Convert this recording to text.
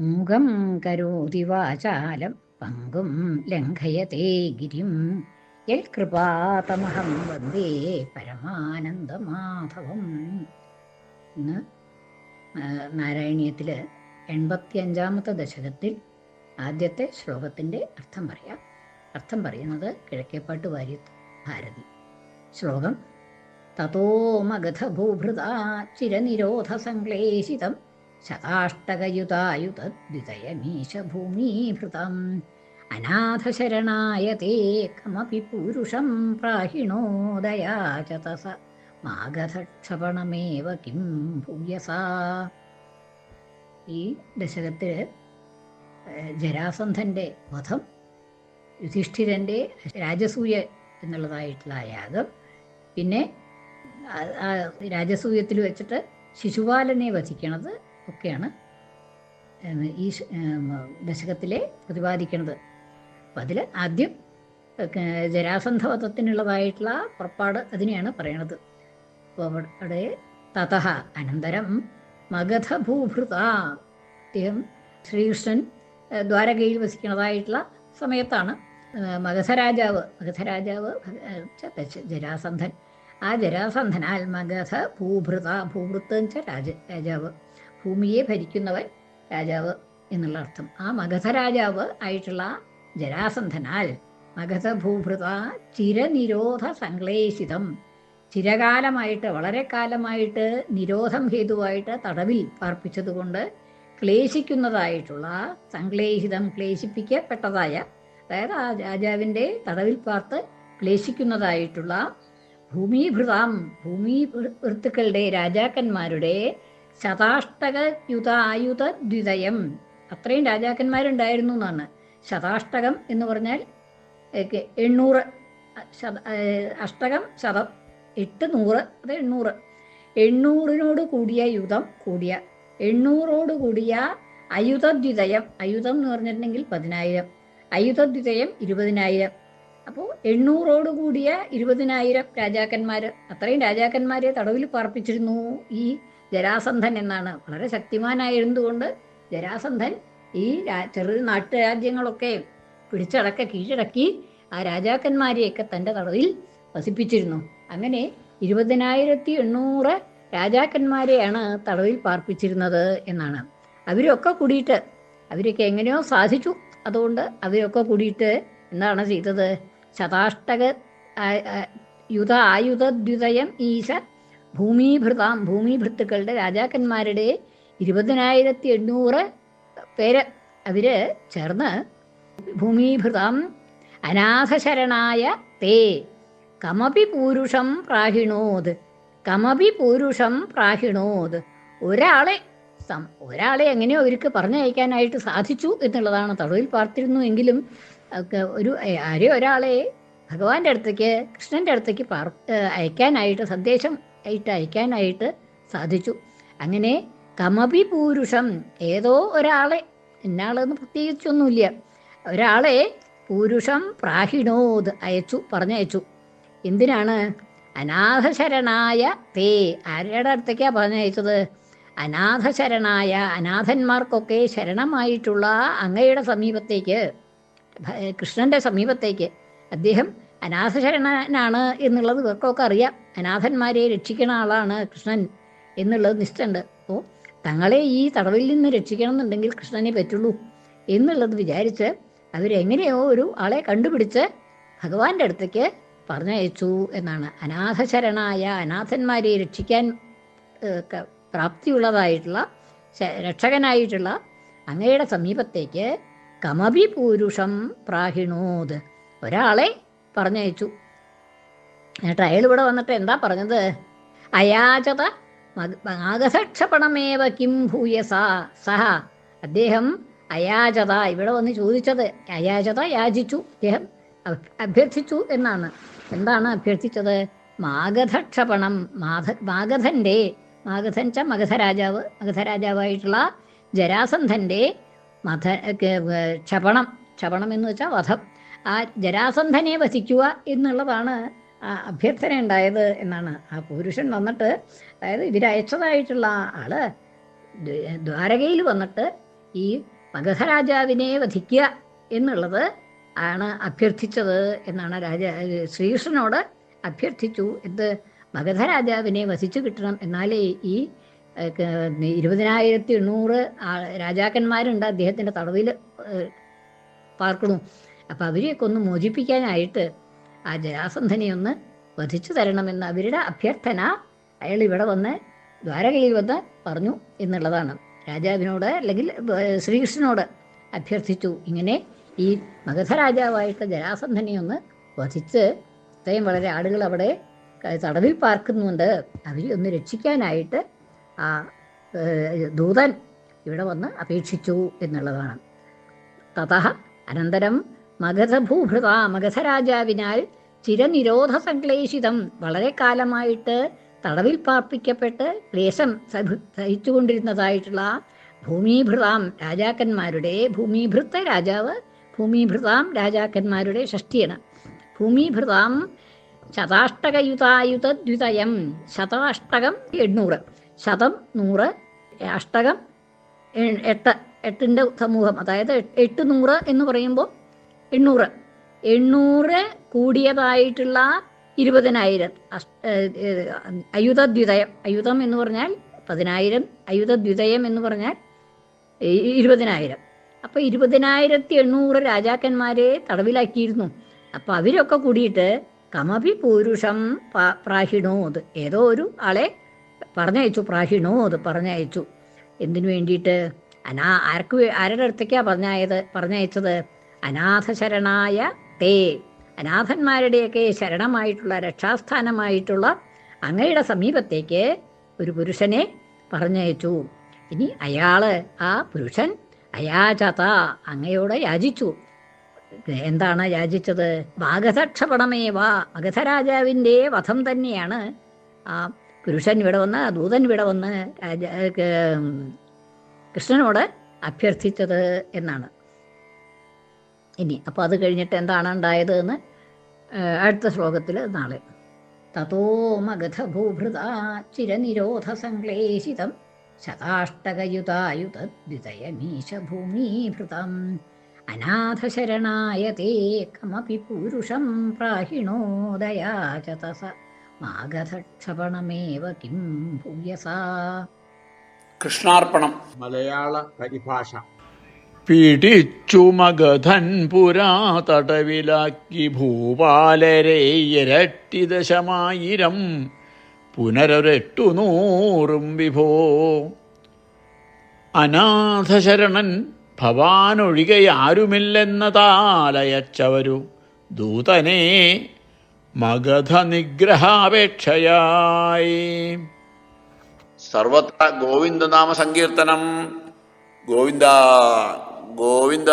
മൂകം കരോതി വാചാലം പങ്കും ലംഘയത്തെ ഗിരിം. യൽ കൃപാതമഹം വന്ദേ പരമാനന്ദമാധവം. ഇന്ന് നാരായണീയത്തിൽ എൺപത്തി അഞ്ചാമത്തെ ദശകത്തിൽ ആദ്യത്തെ ശ്ലോകത്തിന്റെ അർത്ഥം പറയാം. അർത്ഥം പറയുന്നത് കിഴക്കേപ്പാട്ട് വാര്യ ഭാരതി. ശ്ലോകം തതോ മഗധഭൂഭൃതാ ചിരനിരോധ സംക്ലേശിതം ശതാഷ്ടകയുതായുതദ്വിതയമീശഭൂമീഭൃതം അനാഥശരണായ തേ കമപി പൂരുഷം പ്രാഹിണോദയാചതസ മാഗധക്ഷപണമേവ കിം ഭൂയസാ. ഈ ദശകത്തിൽ ജരാസന്ധന്റെ വധം യുധിഷ്ഠിരന്റെ രാജസൂയ എന്നുള്ളതായിട്ടുള്ള യാഗം പിന്നെ രാജസൂയത്തിൽ വെച്ചിട്ട് ശിശുപാലനെ വധിക്കണത് ഒക്കെയാണ് ഈ ദശകത്തിലെ പ്രതിപാദിക്കുന്നത്. അപ്പം അതിൽ ആദ്യം ജരാസന്ധവധത്തിനുള്ളതായിട്ടുള്ള പുറപ്പാട് അതിനെയാണ് പറയണത്. അപ്പോൾ അവിടെ തതഹ അനന്തരം മഗധഭൂഭൃത അദ്ദേഹം ശ്രീകൃഷ്ണൻ ദ്വാരകയിൽ വസിക്കുന്നതായിട്ടുള്ള സമയത്താണ് മഗധരാജാവ് മഗധരാജാവ് ജരാസന്ധൻ. ആ ജരാസന്ധനാൽ മഗധ ഭൂഭൃത ഭൂഭൃത്ത് വെച്ചാൽ രാജ രാജാവ്. ഭൂമിയെ ഭരിക്കുന്നവൻ രാജാവ് എന്നുള്ള അർത്ഥം. ആ മഗധ രാജാവ് ആയിട്ടുള്ള ജരാസന്ധനാൽ മഗധ ഭൂഭൃത ചിരനിരോധ സംക്ലേശിതം ചിരകാലമായിട്ട് വളരെ കാലമായിട്ട് നിരോധം ഹേതുവായിട്ട് തടവിൽ പാർപ്പിച്ചതുകൊണ്ട് ക്ലേശിക്കുന്നതായിട്ടുള്ള സംക്ലേശിതം ക്ലേശിപ്പിക്കപ്പെട്ടതായ അതായത് ആ രാജാവിന്റെ തടവിൽ പാർത്ത് ക്ലേശിക്കുന്നതായിട്ടുള്ള ഭൂമിഭൃതാം ഭൂമി വൃത്തുക്കളുടെ രാജാക്കന്മാരുടെ ശതാഷ്ടക യുതായുധ ദ്വിതയം. അത്രയും രാജാക്കന്മാരുണ്ടായിരുന്നു എന്നാണ്. ശതാഷ്ടകം എന്ന് പറഞ്ഞാൽ എണ്ണൂറ് അഷ്ടകം ശതം എട്ട് നൂറ് അത് എണ്ണൂറ്. എണ്ണൂറിനോട് കൂടിയ യുധം കൂടിയ എണ്ണൂറോട് കൂടിയ അയുധദ്വിതയം അയുധം എന്ന് പറഞ്ഞിട്ടുണ്ടെങ്കിൽ പതിനായിരം. അയുധദ്വിതയം ഇരുപതിനായിരം. അപ്പോൾ എണ്ണൂറോട് കൂടിയ ഇരുപതിനായിരം രാജാക്കന്മാർ അത്രയും രാജാക്കന്മാരെ തടവിൽ പാർപ്പിച്ചിരുന്നു ഈ ജരാസന്ധൻ എന്നാണ്. വളരെ ശക്തിമാനായിരുന്നുകൊണ്ട് ജരാസന്ധൻ ഈ ചെറു നാട്ടുരാജ്യങ്ങളൊക്കെ പിടിച്ചടക്ക കീഴടക്കി ആ രാജാക്കന്മാരെയൊക്കെ തന്റെ തടവിൽ വസിപ്പിച്ചിരുന്നു. അങ്ങനെ ഇരുപതിനായിരത്തി എണ്ണൂറ് രാജാക്കന്മാരെയാണ് തടവിൽ പാർപ്പിച്ചിരുന്നത് എന്നാണ്. അവരൊക്കെ കൂടിയിട്ട് അവരൊക്കെ എങ്ങനെയോ സാധിച്ചു. അതുകൊണ്ട് അവരൊക്കെ കൂടിയിട്ട് എന്താണ് ചെയ്തത്? ശതാഷ്ടക യുധ ആയുധദ്യുതയം ഈശ ഭൂമിഭൃതാം ഭൂമിഭൃത്തുക്കളുടെ രാജാക്കന്മാരുടെ ഇരുപതിനായിരത്തി എണ്ണൂറ് പേര് അവർ ചേർന്ന് ഭൂമിഭൃതാം അനാഥശരണായ തേ കമപി പൂരുഷം പ്രാഹിണോത് കമപി പൂരുഷം പ്രാഹിണോത്. ഒരാളെ ഒരാളെ എങ്ങനെയോ അവർക്ക് പറഞ്ഞയക്കാനായിട്ട് സാധിച്ചു എന്നുള്ളതാണ് തടവിൽ പാർത്തിരുന്നു എങ്കിലും ഒരു ആരെയോ ഒരാളെ ഭഗവാന്റെ അടുത്തേക്ക് കൃഷ്ണന്റെ അടുത്തേക്ക് പാർ അയക്കാനായിട്ട് സന്ദേശം ആയിട്ട് അയക്കാനായിട്ട് സാധിച്ചു. അങ്ങനെ കമപി പൂരുഷം ഏതോ ഒരാളെ എന്നാളെന്ന് പ്രത്യേകിച്ചൊന്നുമില്ല ഒരാളെ പൂരുഷം പ്രാഹിണോത് അയച്ചു പറഞ്ഞയച്ചു. എന്തിനാണ്? അനാഥശരണായ തേ ആരുടെ അടുത്തേക്കാണ് പറഞ്ഞയച്ചത്? അനാഥശരണായ അനാഥന്മാർക്കൊക്കെ ശരണമായിട്ടുള്ള അങ്ങയുടെ സമീപത്തേക്ക് കൃഷ്ണന്റെ സമീപത്തേക്ക് അദ്ദേഹം അനാഥശരണനാണ് എന്നുള്ളത് ഇവർക്കൊക്കെ അറിയാം. അനാഥന്മാരെ രക്ഷിക്കുന്ന ആളാണ് കൃഷ്ണൻ എന്നുള്ളത് നിശ്ചയുണ്ട് അപ്പോൾ തങ്ങളെ ഈ തടവിൽ നിന്ന് രക്ഷിക്കണം എന്നുണ്ടെങ്കിൽ കൃഷ്ണനെ പറ്റുള്ളൂ എന്നുള്ളത് വിചാരിച്ച് അവരെങ്ങനെയോ ഒരു ആളെ കണ്ടുപിടിച്ച് ഭഗവാന്റെ അടുത്തേക്ക് പറഞ്ഞയച്ചു എന്നാണ്. അനാഥശരണായ അനാഥന്മാരെ രക്ഷിക്കാൻ പ്രാപ്തിയുള്ളതായിട്ടുള്ള രക്ഷകനായിട്ടുള്ള അങ്ങയുടെ സമീപത്തേക്ക് കമപി പൂരുഷം പ്രാഹിണോത്. ഒരാളെ പറഞ്ഞയച്ചു. ട്രയൽ ഇവിടെ വന്നിട്ട് എന്താ പറഞ്ഞത്? അയാചത മാഗസക്ഷപണമേവ കിം ഭൂയസ. സഹ. അദ്ദേഹം അയാചത ഇവിടെ വന്ന് ചോദിച്ചത്. അയാചത യാചിച്ചു. അദ്ദേഹം അഭ്യർത്ഥിച്ചു എന്നാണ്. എന്താണ് അഭ്യർത്ഥിച്ചത്? മാഗധക്ഷപണം. മാധ മാഗധന്റെ മാഗധൻ ച മഗധരാജാവ് മഗധരാജാവായിട്ടുള്ള ജരാസന്ധന്റെ മധ ക്ഷപണം. ക്ഷപണം എന്ന് വെച്ചാൽ വധം. ആ ജരാസന്ധനെ വസിക്കുക എന്നുള്ളതാണ് ആ അഭ്യർത്ഥന ഉണ്ടായത് എന്നാണ് ആ പുരുഷൻ വന്നിട്ട് അതായത് ഇവരയച്ചതായിട്ടുള്ള ആൾ ദ്വാരകയിൽ വന്നിട്ട് ഈ മഗധരാജാവിനെ വധിക്കുക എന്നുള്ളത് ആണ് അഭ്യർത്ഥിച്ചത് എന്നാണ് രാജ ശ്രീകൃഷ്ണനോട് അഭ്യർത്ഥിച്ചു. എന്ത് മഗധരാജാവിനെ വസിച്ചു കിട്ടണം. എന്നാലേ ഈ ഇരുപതിനായിരത്തി എണ്ണൂറ് രാജാക്കന്മാരുണ്ട്. അദ്ദേഹത്തിന്റെ തടവിൽ പാർക്കണു. അപ്പം അവരെയൊക്കെ ഒന്ന് മോചിപ്പിക്കാനായിട്ട് ആ ജരാസന്ധനെ ഒന്ന് വധിച്ചു തരണമെന്ന് അവരുടെ അഭ്യർത്ഥന അയാൾ ഇവിടെ വന്ന് ദ്വാരകയിൽ വന്ന് പറഞ്ഞു എന്നുള്ളതാണ്. രാജാവിനോട് അല്ലെങ്കിൽ ശ്രീകൃഷ്ണനോട് അഭ്യർത്ഥിച്ചു. ഇങ്ങനെ ഈ മഗധ രാജാവായിട്ട് ജരാസന്ധനെ ഒന്ന് വധിച്ച് ഇത്രയും വളരെ ആളുകൾ അവിടെ തടവിൽ പാർക്കുന്നുണ്ട്. അവരെ ഒന്ന് രക്ഷിക്കാനായിട്ട് ആ ദൂതൻ ഇവിടെ വന്ന് അപേക്ഷിച്ചു എന്നുള്ളതാണ്. തഥ അനന്തരം മഗധഭൂഭൃത മഗധരാജാവിനാൽ ചിരനിരോധ സംക്ലേശിതം വളരെ കാലമായിട്ട് തടവിൽ പാർപ്പിക്കപ്പെട്ട് ക്ലേശം സഹിച്ചുകൊണ്ടിരുന്നതായിട്ടുള്ള ഭൂമിഭൃതാം രാജാക്കന്മാരുടെ ഭൂമിഭൃത്ത രാജാവ് ഭൂമിഭൃതാം രാജാക്കന്മാരുടെ ഷഷ്ടിയാണ് ഭൂമിഭൃതാം ശതാഷ്ടകയുതായുധദ്വിതയം ശതാഷ്ടകം എണ്ണൂറ് ശതം നൂറ് അഷ്ടകം എട്ട് എട്ടിന്റെ സമൂഹം അതായത് എട്ട് നൂറ് എന്ന് പറയുമ്പോൾ എണ്ണൂറ്. എണ്ണൂറ് കൂടിയതായിട്ടുള്ള ഇരുപതിനായിരം. അയുധദ്വിതയം. അയുധം എന്ന് പറഞ്ഞാൽ പതിനായിരം. അയുധദ്വിതയം എന്ന് പറഞ്ഞാൽ ഇരുപതിനായിരം. അപ്പൊ ഇരുപതിനായിരത്തി എണ്ണൂറ് രാജാക്കന്മാരെ തടവിലാക്കിയിരുന്നു. അപ്പൊ അവരൊക്കെ കൂടിയിട്ട് കമപി പൂരുഷം പ്രാഹിണോത്. ഏതോ ഒരു ആളെ പറഞ്ഞയച്ചു പ്രാഹിണോത് പറഞ്ഞയച്ചു. എന്തിനു വേണ്ടിയിട്ട്? അനാ ആർക്ക് ആരുടെ അടുത്തേക്കാ പറഞ്ഞായത് പറഞ്ഞയച്ചത് അനാഥശരണായ തേ. അനാഥന്മാരുടെയൊക്കെ ശരണമായിട്ടുള്ള രക്ഷാസ്ഥാനമായിട്ടുള്ള അങ്ങയുടെ സമീപത്തേക്ക് ഒരു പുരുഷനെ പറഞ്ഞയച്ചു. ഇനി അയാൾ ആ പുരുഷൻ അയാചത അങ്ങയോട് യാചിച്ചു. എന്താണ് യാചിച്ചത്? വാഗധക്ഷപണമേവ മഗധരാജാവിന്റെ വധം തന്നെയാണ്. ആ പുരുഷൻ ഇവിടെ വന്ന് ദൂതൻ ഇവിടെ വന്ന് കൃഷ്ണനോട് അഭ്യർത്ഥിച്ചത് എന്നാണ്. ഇനി. അപ്പോൾ അത് കഴിഞ്ഞിട്ട് എന്താണ് ഉണ്ടായത് എന്ന് അടുത്ത ശ്ലോകത്തിൽ നാളെ. തതോ മഗധഭൂഭൃത ചിരനിരോധ സംക്ലേശിതം ശതാഷ്ടകയുതായുതദ്വിതയമീശ ഭൂമീഭൃതം അനാഥശരണായ തേ കമപി പുരുഷം പ്രാഹിണോദയാചതസ മാഗധക്ഷപണമേവ കിം ഭൂയസ. കൃഷ്ണാർപ്പണം. മലയാള പരിഭാഷ. പിടിച്ചു മഗധൻ പുരാ തടവിലാക്കി ഭൂപാലരെ ഇരട്ടി ദശമായിരം പുനരൊരെട്ടു നൂറും വിഭോ. അനാഥശരണൻ ഭവാനൊഴികെ ആരുമില്ലെന്നതാലയച്ചവരു ദൂതനെ മഗധ നിഗ്രഹാപേക്ഷയായി സർവത്ര ഗോവിന്ദനാമ സങ്കീർത്തനം ഗോവിന്ദ ഗോവിന്ദ